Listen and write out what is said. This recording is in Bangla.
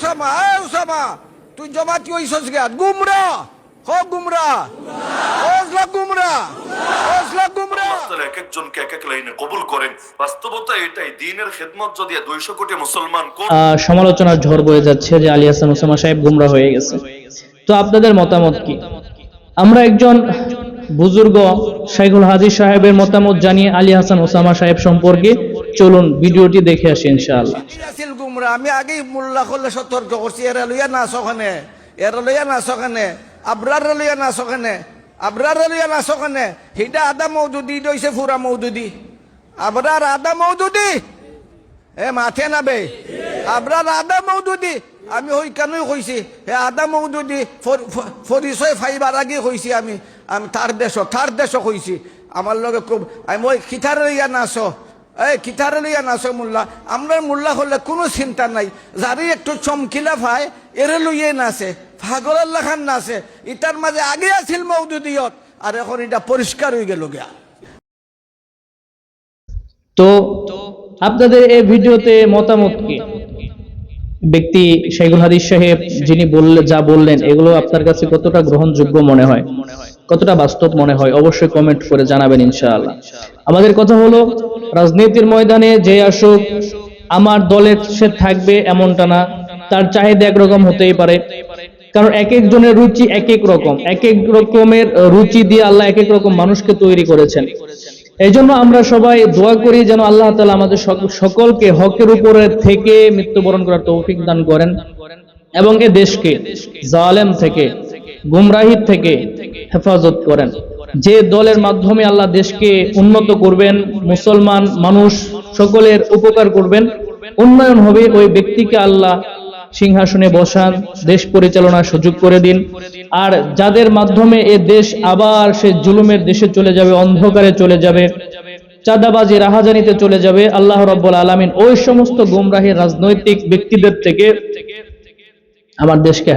উসামা এ উসামা তুই জমাতি হইছস গা গুমরা হ গুমরা? ওজলা গুমরা ওজলা গুমরা। এক একজনকে এক এক লাইনে কবুল করেন। বাস্তবতা এটাই দিনের খেদমত যদি দুইশো কোটি মুসলমান সমালোচনার ঝড় বয়ে যাচ্ছে যে আলী হাসান ওসামা সাহেব গুমরা হয়ে গেছে। তো আপনাদের মতামত কি? আমরা একজন বুজুর্গ শাইখুল হাজির সাহেবের মতামত জানিয়ে আলী হাসান ওসামা সাহেব সম্পর্কে চলুন ভিডিওটি দেখে আসি ইনশাআল্লাহ। গুমরা আমি আগেই মোল্লা করলে সতর্ক করছি, এরা লইয়া নাচ ওখানে, এরা লইয়া নাচ ওখানে আবরার লইয়া নাচ ওখানে আবরার লইয়া নাচ ওখানে হিটা আদা মৌদুদি দইছে, ফুরা মৌদুদি। আবরার আদা মৌদুদি? এ মাথে নাবে আবরার আদা মৌদুদি? আমি ওই কেনই কইছি হে আদা মৌদুদি পরিচয় ফাইবার আগে কইছি আমি আমি তার দেশ তার দেশ কইছি। আমার লগে খুব, আমি ওই খিথার লইয়া নাচ। কিতারে লইয়া মোল্লা, আমরা মোল্লা হলে কোনো চিন্তা নাই। যারই একটু চমকিলা ভাই, এরে ইটার মাঝে আগে আছিল মৌদুদিয়ত আর এখন এটা পরিষ্কার হয়ে গেল গিয়া। তো আপনাদের এই ভিডিওতে মতামত কি? ব্যক্তি শাইখুল হাদিস সাহেব যিনি বললে যা বললেন, এগুলো আপনার কাছে কতটা গ্রহণযোগ্য মনে হয়? কতটা বাস্তব মনে হয়? অবশ্যই কমেন্ট করে জানাবেন ইনশাআল্লাহ। আমাদের কথা হলো রাজনীতির ময়দানে যে আসুক, আমার দলের সে থাকবে এমনটা না। তার চাহিদা একরকম হতেই পারে। কারণ এক একজনের রুচি এক এক রকম। এক এক রকমের রুচি দিয়ে আল্লাহ এক এক রকম মানুষকে তৈরি করেছেন। এই জন্য আমরা সবাই দোয়া করি যেন আল্লাহ তালা আমাদের সকলকে হকের উপরে থেকে মৃত্যুবরণ করার তৌফিক দান করেন এবং এ দেশকে জালেম থেকে গুমরাহির থেকে হেফাজত করেন। যে দলের মাধ্যমে আল্লাহ দেশকে উন্নত করবেন মুসলমান মানুষ সকলের উপকার করবেন উন্নয়ন হবে ওই ব্যক্তিকে আল্লাহ সিংহাসনে বসান দেশ পরিচালনার সুযোগ করে দিন। আর যাদের মাধ্যমে এ দেশ আবার সে জুলুমের দেশে চলে যাবে অন্ধকারে চলে যাবে চাঁদাবাজি রাহাজানিতে চলে যাবে আল্লাহ রব্বুল আলামিন ওই সমস্ত গুমরাহী রাজনৈতিক ব্যক্তিদের থেকে আমার দেশকে